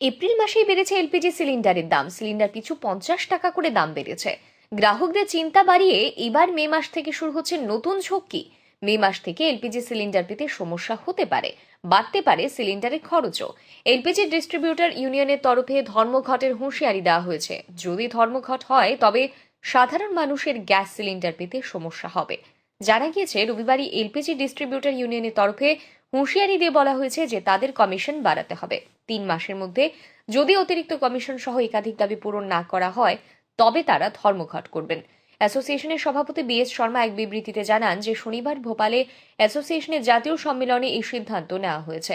April মাসেই বেড়েছে LPG সিলিন্ডারের দাম। সিলিন্ডার পিছু পঞ্চাশ টাকা করে দাম বেড়েছে। গ্রাহকদের চিন্তা বাড়িয়ে এবার মে মাস থেকে শুরু হচ্ছে নতুন ঝক্কি। মে মাস থেকে এলপিজি সিলিন্ডার পেতে সমস্যা হতে পারে, বাড়তে পারে সিলিন্ডারের খরচও। এলপিজি ডিস্ট্রিবিউটর ইউনিয়নের তরফে ধর্মঘটের হুঁশিয়ারি দেওয়া হয়েছে। যদি ধর্মঘট হয়, তবে সাধারণ মানুষের গ্যাস সিলিন্ডার পেতে সমস্যা হবে। জানা গিয়েছে, রবিবারই এলপিজি ডিস্ট্রিবিউটর ইউনিয়নের তরফে হুঁশিয়ারি দিয়ে বলা হয়েছে যে তাদের কমিশন বাড়াতে হবে। তিন মাসের মধ্যে যদি অতিরিক্ত কমিশন সহ একাধিক দাবি পূরণ না করা হয়, তবে তারা ধর্মঘট করবেন। অ্যাসোসিয়েশনের সভাপতি বি এস শর্মা এক বিবৃতিতে জানান যে শনিবার ভোপালে অ্যাসোসিয়েশনের জাতীয় সম্মেলনে এই সিদ্ধান্ত নেওয়া হয়েছে।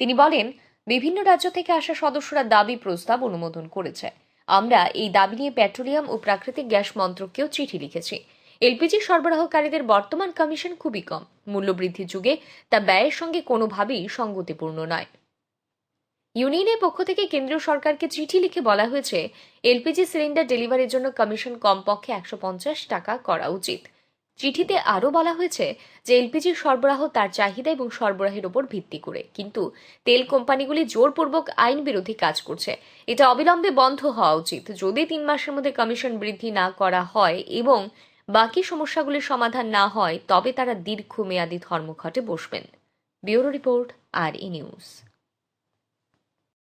তিনি বলেন, বিভিন্ন রাজ্য থেকে আসা সদস্যরা দাবি প্রস্তাব অনুমোদন করেছে। আমরা এই দাবি নিয়ে পেট্রোলিয়াম ও প্রাকৃতিক গ্যাস মন্ত্রককেও চিঠি লিখেছি। এলপিজি সরবরাহকারীদের বর্তমান কমিশন খুবই কম। মূল্যবৃদ্ধির যুগে তা ব্যয়ের সঙ্গে কোনোভাবেই সঙ্গতিপূর্ণ নয়। ইউনিয়নের পক্ষ থেকে কেন্দ্রীয় সরকারকে চিঠি লিখে বলা হয়েছে, এলপিজি সিলিন্ডার ডেলিভারির জন্য কমিশন কমপক্ষে একশো পঞ্চাশ টাকা করা উচিত। চিঠিতে আরও বলা হয়েছে যে, এলপিজি সরবরাহ তার চাহিদা এবং সরবরাহের ওপর ভিত্তি করে। কিন্তু তেল কোম্পানিগুলি জোরপূর্বক আইন বিরোধী কাজ করছে। এটা অবিলম্বে বন্ধ হওয়া উচিত। যদি তিন মাসের মধ্যে কমিশন বৃদ্ধি না করা হয় এবং বাকি সমস্যাগুলি সমাধান না হয়, তবে তারা দীর্ঘমেয়াদী ধর্মঘটে বসবেন। ব্যুরো রিপোর্ট, আর ই নিউজ।